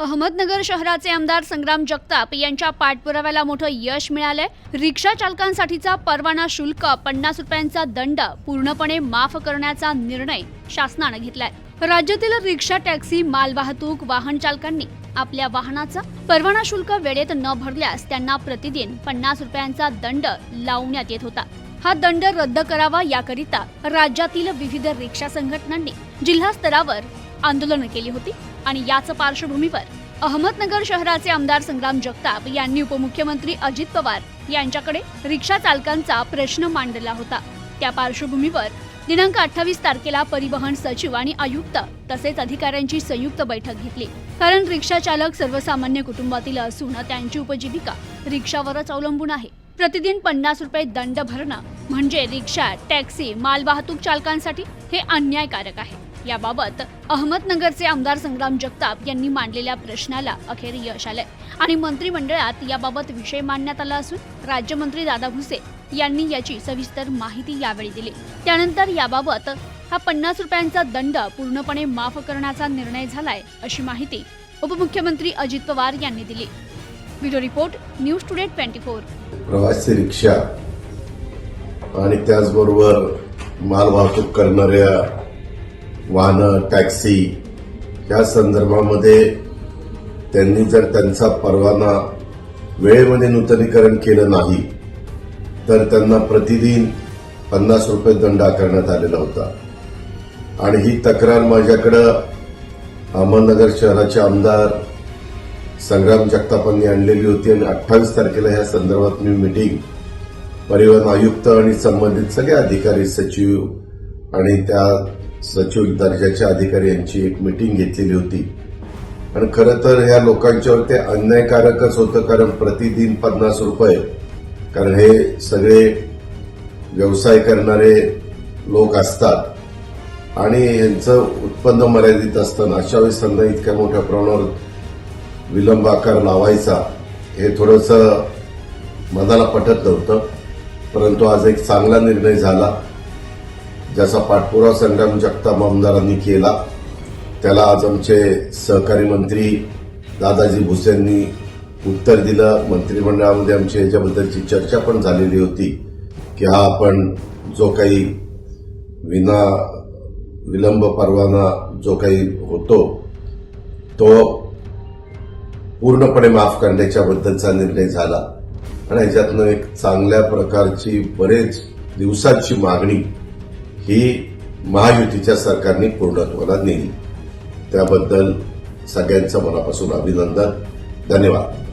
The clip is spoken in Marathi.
अहमदनगर शहराचे आमदार संग्राम जगताप यांच्या पाठपुराव्याला मोठं यश मिळालंय. रिक्षा चालकांसाठीचा परवाना शुल्क पन्नास रुपयांचा दंड पूर्णपणे माफ करण्याचा निर्णय शासनानं घेतलाय. राज्यातील रिक्षा टॅक्सी मालवाहतूक वाहन चालकांनी आपल्या वाहनाचा परवाना शुल्क वेळेत न भरल्यास त्यांना प्रतिदिन पन्नास रुपयांचा दंड लावण्यात येत होता. हा दंड रद्द करावा याकरिता राज्यातील विविध रिक्षा संघटनांनी जिल्हा स्तरावर आंदोलनं केली होती. आणि याच पार्श्वभूमीवर अहमदनगर शहराचे आमदार संग्राम जगताप यांनी उपमुख्यमंत्री अजित पवार यांच्याकडे रिक्षा चालकांचा प्रश्न मांडला होता. त्या पार्श्वभूमीवर दिनांक अठ्ठावीस तारखेला परिवहन सचिव आणि आयुक्त तसेच अधिकाऱ्यांची संयुक्त बैठक घेतली. कारण रिक्षा चालक सर्वसामान्य कुटुंबातील असून त्यांची उपजीविका रिक्षावरच अवलंबून आहे. प्रतिदिन पन्नास रुपये दंड भरणं म्हणजे रिक्षा टॅक्सी मालवाहतूक चालकांसाठी हे अन्यायकारक आहे. याबाबत अहमदनगरचे आमदार संग्राम जगताप यांनी मांडलेल्या प्रश्नाला अखेर यश आलंय. आणि मंत्रिमंडळात याबाबत विषय मांडण्यात आला असून राज्यमंत्री दादा भुसे यांनी याची सविस्तर माहिती यावेळी दिली. त्यानंतर याबाबत हा पन्नास रुपयांचा दंड पूर्णपणे माफ करण्याचा निर्णय झालाय अशी माहिती उपमुख्यमंत्री अजित पवार यांनी दिली. Video report news today twenty four. प्रवासी रिक्षा आणि त्याचबरोबर मालवाहतूक करणाऱ्या वाहनं टॅक्सी या संदर्भामध्ये त्यांनी जर त्यांचा परवाना वेळेमध्ये नूतनीकरण केलं नाही तर त्यांना प्रतिदिन पन्नास रुपये दंड आकारण्यात आलेला होता. आणि ही तक्रार माझ्याकडं अहमदनगर शहराचे आमदार संग्राम जगतापांनी आणलेली होती आणि अठ्ठावीस तारखेला या संदर्भात मी मिटिंग परिवहन आयुक्त आणि संबंधित सगळे अधिकारी सचिव आणि त्या सचिव दर्जाचे अधिकारी यांची एक मिटिंग घेतलेली होती. आणि खरं तर ह्या लोकांच्यावर ते अन्यायकारकच होतं कारण प्रतिदिन पन्नास रुपये. कारण हे सगळे व्यवसाय करणारे लोक असतात. आणि यांचं उत्पन्न मर्यादित असताना अशा वेळेस त्यांना इतक्या मोठ्या प्रमाणावर विलंब आकार लावायचा हे थोडंसं मनाला पटत नव्हतं. परंतु आज एक चांगला निर्णय झाला. ज्याचा पाठपुरावा संग्राम जगताप आमदारांनी केला त्याला आज आमचे सहकारी मंत्री दादाजी भुसेंनी उत्तर दिलं. मंत्रिमंडळामध्ये आमची याच्याबद्दलची चर्चा पण झालेली होती की हा आपण जो काही विना विलंब परवाना जो काही होतो तो पूर्णपणे माफ करण्याच्याबद्दलचा निर्णय झाला. आणि याच्यातनं एक चांगल्या प्रकारची बरेच दिवसांची मागणी ही महायुतीच्या सरकारने पूर्णत्वाला नेली. त्याबद्दल सगळ्यांचं मनापासून अभिनंदन. धन्यवाद.